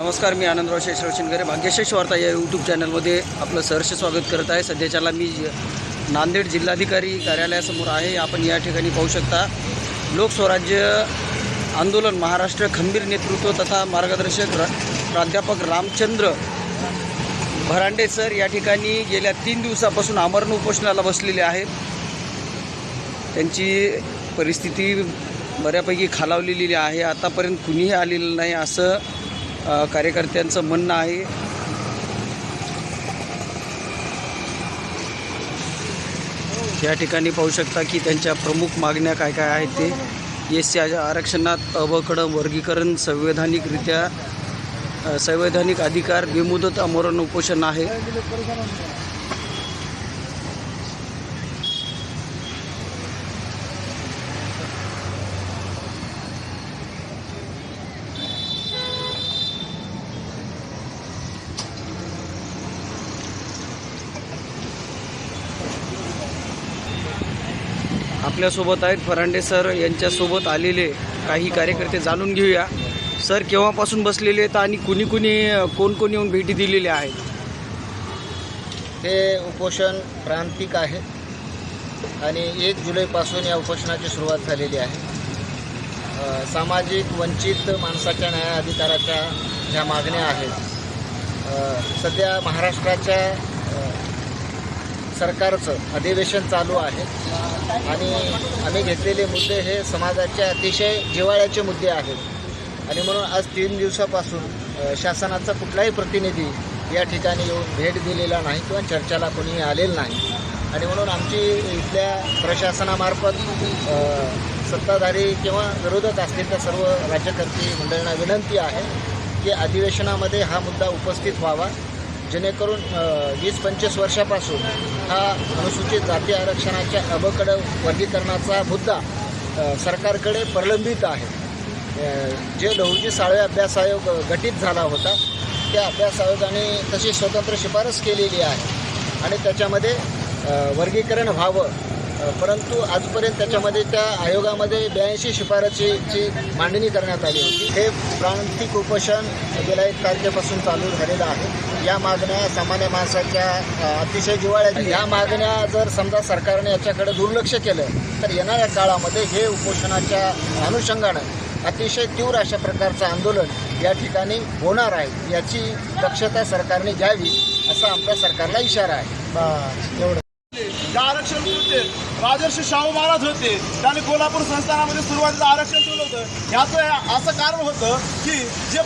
नमस्कार मी आनंदराव शेषराव शिंगरे भाग्यशेष वार्ता या यूट्यूब चॅनलमध्ये आपलं सहर्ष स्वागत करत आहे. सध्याच्याला मी ज- नांदेड जिल्हाधिकारी कार्यालयासमोर आहे. आपण या ठिकाणी पाहू शकता लोकस्वराज्य आंदोलन महाराष्ट्र खंबीर नेतृत्व तथा मार्गदर्शक रा प्राध्यापक रामचंद्र भरांडे सर या ठिकाणी गेल्या तीन दिवसापासून आमरण उपोषणाला बसलेले आहेत. त्यांची परिस्थिती बऱ्यापैकी खालावलेली आहे. आतापर्यंत कुणीही आलेलं नाही असं कार्यकर्त्यांचं म्हणणं आहे. या ठिकाणी पाहू शकता की त्यांच्या प्रमुख मागण्या काय काय आहेत ते. एस सी आरक्षणात अबकडं वर्गीकरण संवैधानिकरित्या संवैधानिक अधिकार बेमुदत आमरण उपोषण आहे. आपल्यासोबत आहेत. फरांडे सर यांच्यासोबत आलेले काही कार्यकर्ते जाणून घेऊया. सर केव्हापासून बसलेले आहेत आणि कुणी कुणी कोण कोण येऊन भेटी दिलेल्या आहेत हे उपोषण प्रांतिक आहे आणि एक जुलैपासून या उपोषणाची सुरुवात झालेली आहे. सामाजिक वंचित माणसाच्या न्याय अधिकाराच्या ज्या मागण्या आहेत. सध्या महाराष्ट्राच्या सरकारचं अधिवेशन चालू आहे. आणि आम्ही घेतलेले मुद्दे हे समाजाचे अतिशय जिव्हाळ्याचे मुद्दे आहेत. आणि म्हणून आज तीन दिवसापासून शासनाचा कुठलाही प्रतिनिधी या ठिकाणी येऊन भेट दिलेला नाही किंवा चर्चेला कोणी आलेलं नाही. आणि म्हणून आमची इथल्या प्रशासनामार्फत सत्ताधारी किंवा विरोधक असतील त्या सर्व राज्यकर्ती मंडळींना विनंती आहे की अधिवेशनामध्ये हा मुद्दा उपस्थित व्हावा. जेणेकरून वीस पंचवीस वर्षापासून हा अनुसूचित जाती आरक्षणाच्या अबकड वर्गीकरणाचा मुद्दा सरकारकडे प्रलंबित आहे. जे लहुजी साळवे अभ्यास आयोग गठीत झाला होता त्या अभ्यास आयोगाने तशी स्वतंत्र शिफारस केलेली आहे. आणि त्याच्यामध्ये वर्गीकरण व्हावं परंतु आजपर्यंत त्याच्यामध्ये त्या आयोगामध्ये ब्याऐंशी शिफारसीची मांडणी करण्यात आली होती. हे प्रांतिक उपोषण गेल्या एक तारखेपासून चालू झालेलं आहे. या मागण्या सामान्य माणसाच्या अतिशय जिवाळ्या या मागण्या जर समजा सरकारने याच्याकडे दुर्लक्ष केलं तर येणाऱ्या काळामध्ये हे उपोषणाच्या अनुषंगानं अतिशय तीव्र अशा प्रकारचं आंदोलन या ठिकाणी होणार आहे. याची दक्षता सरकारने घ्यावी असा आमच्या सरकारला इशारा आहे. एवढं. जे आरक्षण होते राजर्षी शाहू महाराज होते त्यांनी कोल्हापूर संस्थानामध्ये सुरुवातीला आरक्षण ठेवलं होतं. ह्याचं असं कारण होतं की जे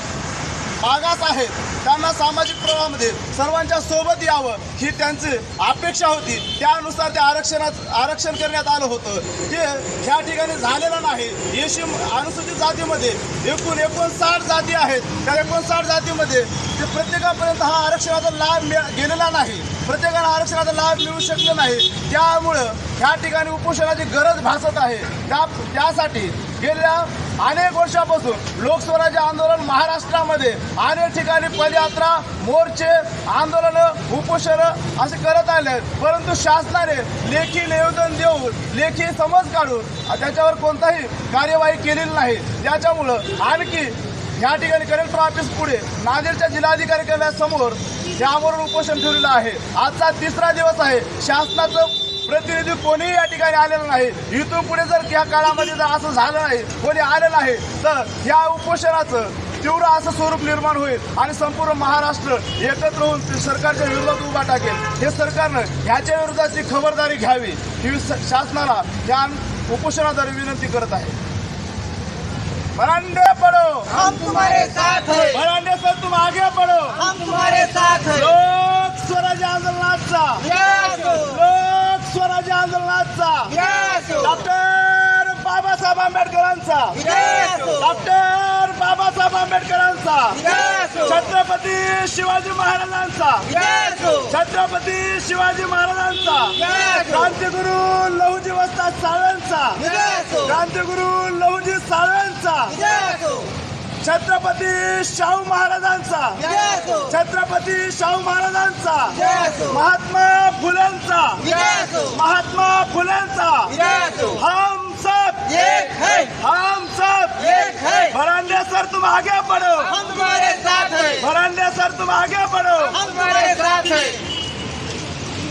मागास आहेत त्यांना सामाजिक प्रवाहामध्ये सर्वांच्या सोबत यावं ही त्यांची अपेक्षा होती. त्यानुसार ते आरक्षणात आरक्षण करण्यात आलं होतं. ते ह्या ठिकाणी झालेलं नाही. येशी अनुसूचित जातीमध्ये एकूण एकोणसाठ जाती आहेत. त्या एकोणसाठ जातीमध्ये ते प्रत्येकापर्यंत हा आरक्षणाचा लाभ मिळ गेलेला नाही. प्रत्येकाला आरक्षणाचा लाभ मिळू शकले नाही. त्यामुळं ह्या ठिकाणी उपोषणाची गरज भासत आहे. त्या त्यासाठी गेल्या अनेक वर्षापासून लोकस्वराज्य आंदोलन महाराष्ट्रामध्ये अनेक ठिकाणी पदयात्रा मोर्चे आंदोलनं उपोषणं असे करत आले आहेत. परंतु शासनाने लेखी निवेदन देऊन लेखी समज काढून त्याच्यावर कोणताही कार्यवाही केलेली नाही. त्याच्यामुळं आणखी या ठिकाणी कलेक्टर ऑफिस पुढे. नांदेडच्या जिल्हाधिकारी कार्यालयासमोर यावरून उपोषण ठेवलेलं आहे. आजचा तिसरा दिवस आहे. शासनाचं प्रतिनिधी कोणीही या ठिकाणी आलेलं नाही. इथून पुढे जर या काळामध्ये जर असं झालं नाही कोणी आलं नाही तर या उपोषणाचं तीव्र असं स्वरूप निर्माण होईल आणि संपूर्ण महाराष्ट्र एकत्र होऊन ते सरकारच्या विरोधात उभा टाकेल हे सरकारनं ह्याच्या विरोधाची खबरदारी घ्यावी. ही स- शासनाला या उपोषणाद्वारे विनंती करत आहे. बरांडे पडो हम तुम्हारे साथ हैं बरांडे सर तुम आगे पडो हम तुम्हारे साथ हैं लोक स्वराज्य आंदोलनाचा! लोक स्वराज्य आंदोलनाचा! डॉक्टर बाबासाहेब आंबेडकरांचा! डॉक्टर बाबासाहेब आंबेडकरांचा! छत्रपती शिवाजी महाराजांचा! छत्रपती शिवाजी महाराजांचा! क्रांतिगुरु लहुजी वस्ताद! क्रांतिगुरु साळवेंचा Yes! छत्रपती शाहू महाराजांचा. Yes! छत्रपती शाहू महाराजांचा. Yes! महात्मा फुलेंचा Yes! महात्मा फुलेंचा! हम सब. एक है. हम सब. एक है. बरांडे सर तुम आगे बढ़ो. हम तुम्हारे साथ हैं. तुम आगे बढ़ो. हमारे साथ है.